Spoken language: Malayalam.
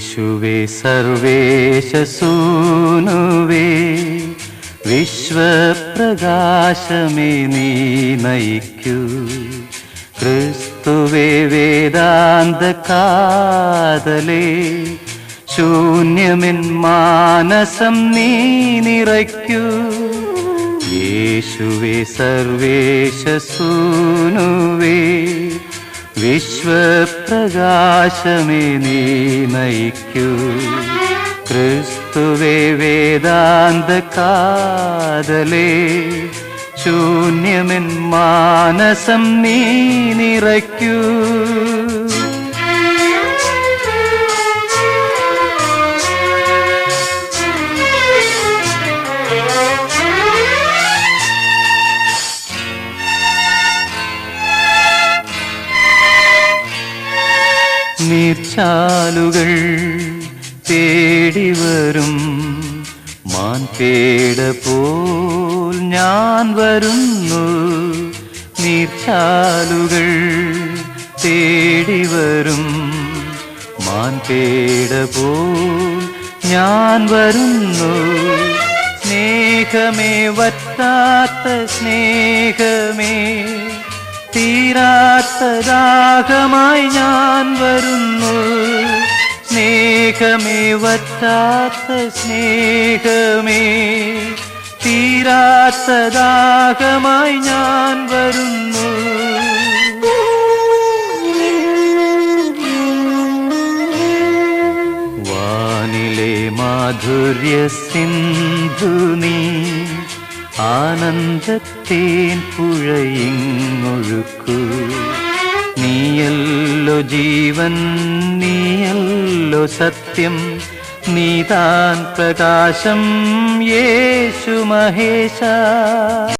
യേശുവേ സർവേശസൂനുവേ വിശ്വപ്രകാശമേ നീ നയിക്കൂ. ക്രിസ്തുവേ വേദാന്ത കാതലേ ശൂന്യമെൻ മാനസം നീ നിറയ്ക്കൂ. യേശുവേ സർവേശസൂനുവേ വിശ്വപ്രകാശമേ നീ നയിക്കൂ. ക്രിസ്തുവേ വേദാന്ത കാതലേ ശൂന്യമെൻ മാനസം നീ നിറയ്ക്കൂ. നീർച്ചാലുകൾ തേടി വരും. മാൻ പേട പോൽ ഞാൻ വരുന്നു. നീർച്ചാലുകൾ തേടി വരും. മാൻ പേട പോൽ ഞാൻ വരുന്നു. സ്നേഹമേ വറ്റാത്ത സ്നേഹമേ തീരാത്ത ദാഹമായി ഞാൻ വരുന്നു. സ്നേഹമേ വറ്റാത്ത സ്നേഹമേ. തീരാത്ത ദാഹമായി ഞാൻ വരുന്നു. വാനിലെ മാധുര്യ സിന്ധു നീ ആനന്ദത്തേൻ പുഴയിങ്ങൊഴുക്കു. നീയല്ലോ ജീവൻ നീയല്ലോ സത്യം നീതാൻ പ്രകാശം യേശു മഹേശ.